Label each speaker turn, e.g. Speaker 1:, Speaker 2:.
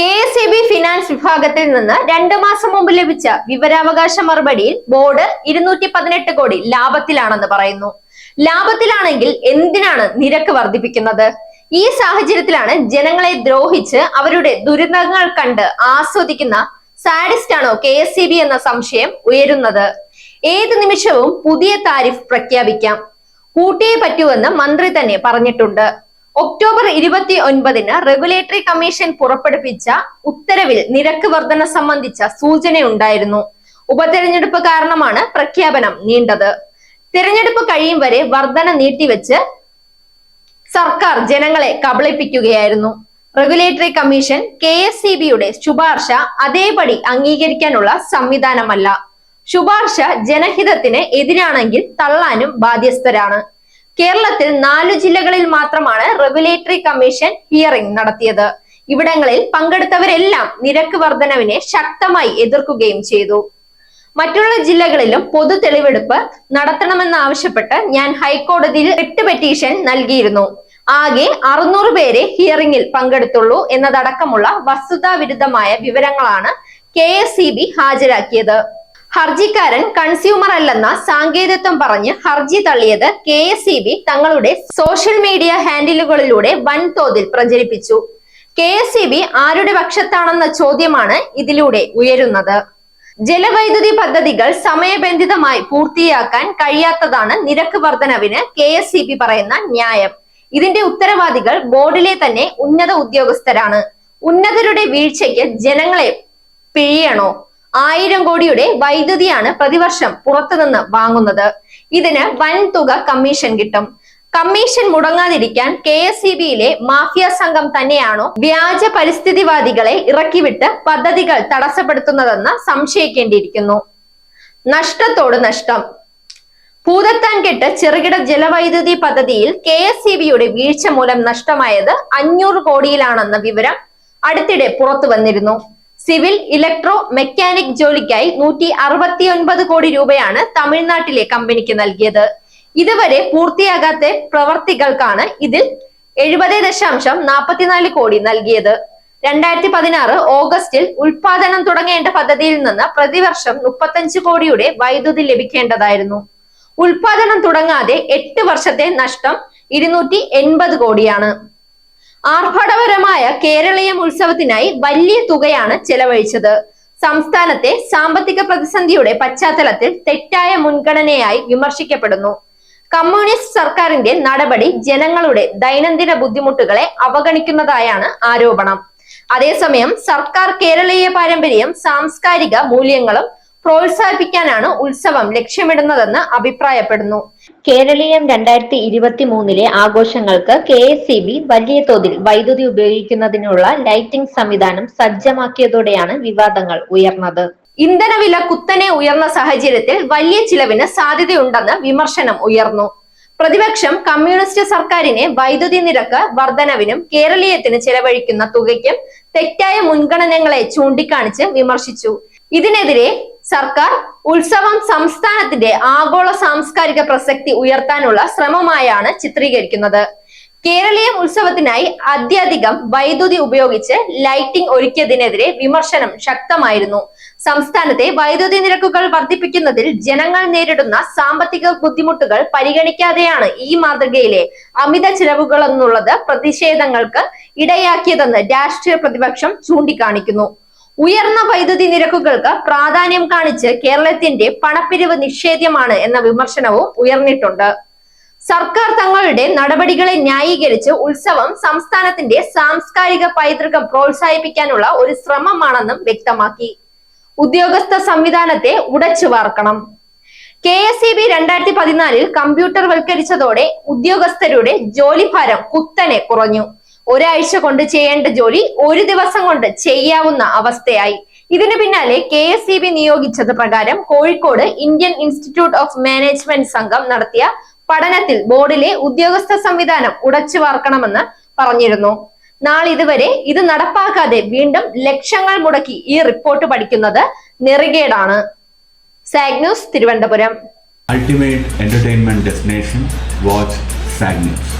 Speaker 1: K S E B finance വിഭാഗത്തിൽ നിന്ന് രണ്ടു മാസം മുമ്പ് ലഭിച്ച വിവരാവകാശ മറുപടിയിൽ ബോർഡ് ഇരുന്നൂറ്റി പതിനെട്ട് കോടി ലാഭത്തിലാണെന്ന് പറയുന്നു. ലാഭത്തിലാണെങ്കിൽ എന്തിനാണ് നിരക്ക് വർദ്ധിപ്പിക്കുന്നത്? ഈ സാഹചര്യത്തിലാണ് ജനങ്ങളെ ദ്രോഹിച്ച് അവരുടെ ദുരിതങ്ങൾ കണ്ട് ആസ്വദിക്കുന്ന സാഡിസ്റ്റ് ആണോ കെ എസ് സി ബി എന്ന സംശയം ഉയരുന്നത്? ഏത് നിമിഷവും പുതിയ താരിഫ് പ്രഖ്യാപിക്കാം. കൂട്ടിയേ പറ്റൂവെന്ന് മന്ത്രി തന്നെ പറഞ്ഞിട്ടുണ്ട്. ഒക്ടോബർ ഇരുപത്തി ഒൻപതിന് റെഗുലേറ്ററി കമ്മീഷൻ പുറപ്പെടുവിച്ച ഉത്തരവിൽ നിരക്ക് വർധന സംബന്ധിച്ച സൂചനയുണ്ടായിരുന്നു. ഉപതെരഞ്ഞെടുപ്പ് കാരണമാണ് പ്രഖ്യാപനം നീണ്ടത്. തിരഞ്ഞെടുപ്പ് കഴിയും വരെ വർധന നീട്ടിവെച്ച് സർക്കാർ ജനങ്ങളെ കബളിപ്പിക്കുകയായിരുന്നു. Regulatory commission K S C ബിയുടെ ശുപാർശ അതേപടി അംഗീകരിക്കാനുള്ള സംവിധാനമല്ല. ശുപാർശ ജനഹിതത്തിന് എതിരാണെങ്കിൽ തള്ളാനും ബാധ്യസ്ഥരാണ്. കേരളത്തിൽ നാലു ജില്ലകളിൽ മാത്രമാണ് റെഗുലേറ്ററി കമ്മീഷൻ ഹിയറിംഗ് നടത്തിയത്. ഇവിടങ്ങളിൽ പങ്കെടുത്തവരെല്ലാം നിരക്ക് വർധനവിനെ ശക്തമായി എതിർക്കുകയും ചെയ്തു. മറ്റുള്ള ജില്ലകളിലും പൊതു തെളിവെടുപ്പ് നടത്തണമെന്നാവശ്യപ്പെട്ട് ഞാൻ ഹൈക്കോടതിയിൽ റിട്ട് പെറ്റീഷൻ നൽകിയിരുന്നു. ആകെ അറുന്നൂറ് പേരെ ഹിയറിംഗിൽ പങ്കെടുത്തുള്ളൂ എന്നതടക്കമുള്ള വസ്തുതാവിരുദ്ധമായ വിവരങ്ങളാണ് കെ ഹാജരാക്കിയത്. ഹർജിക്കാരൻ കൺസ്യൂമർ അല്ലെന്ന സാങ്കേതികത്വം പറഞ്ഞ് ഹർജി തള്ളിയത് കെ എസ് ഇ ബി തങ്ങളുടെ സോഷ്യൽ മീഡിയ ഹാൻഡിലുകളിലൂടെ വൻതോതിൽ പ്രചരിപ്പിച്ചു. കെ എസ് ഇ ബി ആരുടെ പക്ഷത്താണെന്ന ചോദ്യമാണ് ഇതിലൂടെ ഉയരുന്നത്. ജലവൈദ്യുതി പദ്ധതികൾ സമയബന്ധിതമായി പൂർത്തിയാക്കാൻ കഴിയാത്തതാണ് നിരക്ക് വർധനവിന് കെ എസ് ഇ ബി പറയുന്ന ന്യായം. ഇതിന്റെ ഉത്തരവാദികൾ ബോർഡിലെ തന്നെ ഉന്നത ഉദ്യോഗസ്ഥരാണ്. ഉന്നതരുടെ വീഴ്ചയ്ക്ക് ജനങ്ങളെ പിഴിയണോ? ആയിരം കോടിയുടെ വൈദ്യുതിയാണ് പ്രതിവർഷം പുറത്തുനിന്ന് വാങ്ങുന്നത്. ഇതിന് വൻ തുക കമ്മീഷൻ കിട്ടും. കമ്മീഷൻ മുടങ്ങാതിരിക്കാൻ കെ എസ് സി ബിയിലെ മാഫിയ സംഘം തന്നെയാണോ വ്യാജ പരിസ്ഥിതിവാദികളെ ഇറക്കിവിട്ട് പദ്ധതികൾ തടസ്സപ്പെടുത്തുന്നതെന്ന് സംശയിക്കേണ്ടിയിരിക്കുന്നു. നഷ്ടത്തോട് നഷ്ടം. പൂതത്താൻകെട്ട് ചെറുകിട ജലവൈദ്യുതി പദ്ധതിയിൽ കെ എസ് സി ബിയുടെ വീഴ്ച മൂലം നഷ്ടമായത് അഞ്ഞൂറ് കോടിയിലാണെന്ന വിവരം അടുത്തിടെ പുറത്തു വന്നിരുന്നു. സിവിൽ ഇലക്ട്രോ മെക്കാനിക് ജോലിക്കായി നൂറ്റി അറുപത്തി ഒൻപത് കോടി രൂപയാണ് തമിഴ്നാട്ടിലെ കമ്പനിക്ക് നൽകിയത്. ഇതുവരെ പൂർത്തിയാകാത്ത പ്രവർത്തികൾക്കാണ് ഇതിൽ എഴുപത് ദശാംശം നാൽപ്പത്തിനാല് കോടി നൽകിയത്. രണ്ടായിരത്തി പതിനാറ് ഓഗസ്റ്റിൽ ഉൽപാദനം തുടങ്ങേണ്ട പദ്ധതിയിൽ നിന്ന് പ്രതിവർഷം മുപ്പത്തഞ്ച് കോടിയുടെ വൈദ്യുതി ലഭിക്കേണ്ടതായിരുന്നു. ഉൽപാദനം തുടങ്ങാതെ എട്ട് വർഷത്തെ നഷ്ടം ഇരുന്നൂറ്റി എൺപത് കോടിയാണ്. ആർഭാടപരമായ കേരളീയം ഉത്സവത്തിനായി വലിയ തുകയാണ് ചെലവഴിച്ചത്. സംസ്ഥാനത്തെ സാമ്പത്തിക പ്രതിസന്ധിയുടെ പശ്ചാത്തലത്തിൽ തെറ്റായ മുൻഗണനയായി വിമർശിക്കപ്പെടുന്നു. കമ്മ്യൂണിസ്റ്റ് സർക്കാരിന്റെ നടപടി ജനങ്ങളുടെ ദൈനംദിന ബുദ്ധിമുട്ടുകളെ അവഗണിക്കുന്നതായാണ് ആരോപണം. അതേസമയം സർക്കാർ കേരളീയ പാരമ്പര്യം സാംസ്കാരിക മൂല്യങ്ങളും പ്രോത്സാഹിപ്പിക്കാനാണ് ഉത്സവം ലക്ഷ്യമിടുന്നതെന്ന് അഭിപ്രായപ്പെടുന്നു. കേരളീയം രണ്ടായിരത്തി ഇരുപത്തി മൂന്നിലെ ആഘോഷങ്ങൾക്ക് കെ എസ് സി ബി വലിയ തോതിൽ വൈദ്യുതി ഉപയോഗിക്കുന്നതിനുള്ള ലൈറ്റിംഗ് സംവിധാനം സജ്ജമാക്കിയതോടെയാണ് വിവാദങ്ങൾ ഉയർന്നത്. ഇന്ധനവില കുത്തനെ ഉയർന്ന സാഹചര്യത്തിൽ വലിയ ചിലവിന് സാധ്യതയുണ്ടെന്ന് വിമർശനം ഉയർന്നു. പ്രതിപക്ഷം കമ്മ്യൂണിസ്റ്റ് സർക്കാരിനെ വൈദ്യുതി നിരക്ക് വർധനവിനും കേരളീയത്തിന് ചെലവഴിക്കുന്ന തുകയ്ക്കും തെറ്റായ മുൻഗണനകളെ ചൂണ്ടിക്കാണിച്ച് വിമർശിച്ചു. ഇതിനെതിരെ സർക്കാർ ഉത്സവം സംസ്ഥാനത്തിന്റെ ആഗോള സാംസ്കാരിക പ്രസക്തി ഉയർത്താനുള്ള ശ്രമമായാണ് ചിത്രീകരിക്കുന്നത്. കേരളീയ ഉത്സവത്തിനായി അത്യധികം വൈദ്യുതി ഉപയോഗിച്ച് ലൈറ്റിംഗ് ഒരുക്കിയതിനെതിരെ വിമർശനം ശക്തമായിരുന്നു. സംസ്ഥാനത്തെ വൈദ്യുതി നിരക്കുകൾ വർദ്ധിപ്പിക്കുന്നതിൽ ജനങ്ങൾ നേരിടുന്ന സാമ്പത്തിക ബുദ്ധിമുട്ടുകൾ പരിഗണിക്കാതെയാണ് ഈ മാതൃകയിലെ അമിത ചിലവുകൾ എന്നുള്ളത് പ്രതിഷേധങ്ങൾക്ക് ഇടയാക്കിയതെന്ന് രാഷ്ട്രീയ പ്രതിപക്ഷം ചൂണ്ടിക്കാണിക്കുന്നു. ഉയർന്ന വൈദ്യുതി നിരക്കുകൾക്ക് പ്രാധാന്യം കാണിച്ച് കേരളത്തിന്റെ പണപ്പിരിവ് നിഷേധ്യമാണ് എന്ന വിമർശനവും ഉയർന്നിട്ടുണ്ട്. സർക്കാർ തങ്ങളുടെ നടപടികളെ ന്യായീകരിച്ച് ഉത്സവം സംസ്ഥാനത്തിന്റെ സാംസ്കാരിക പൈതൃകം പ്രോത്സാഹിപ്പിക്കാനുള്ള ഒരു ശ്രമമാണെന്നും വ്യക്തമാക്കി. ഉദ്യോഗസ്ഥ സംവിധാനത്തെ ഉടച്ചു വാർക്കണം. കെ എസ് ഇ ബി രണ്ടായിരത്തി പതിനാലിൽ കമ്പ്യൂട്ടർ വൽക്കരിച്ചതോടെ ഉദ്യോഗസ്ഥരുടെ ജോലിഭാരം കുത്തനെ കുറഞ്ഞു. ഒരാഴ്ച കൊണ്ട് ചെയ്യേണ്ട ജോലി ഒരു ദിവസം കൊണ്ട് ചെയ്യാവുന്ന അവസ്ഥയായി. ഇതിനു പിന്നാലെ കെ എസ് ഇ ബി നിയോഗിച്ചത് പ്രകാരം Kozhikode Indian institute of management സംഘം നടത്തിയ പഠനത്തിൽ ബോർഡിലെ ഉദ്യോഗസ്ഥ സംവിധാനം ഉടച്ചു വാർക്കണമെന്ന് പറഞ്ഞിരുന്നു. നാളിതുവരെ ഇത് നടപ്പാക്കാതെ വീണ്ടും ലക്ഷങ്ങൾ മുടക്കി ഈ റിപ്പോർട്ട് പഠിക്കുന്നത് നെറികേടാണ്. Saag news Thiruvananthapuram.
Speaker 2: Ultimate entertainment destination watch Saag news news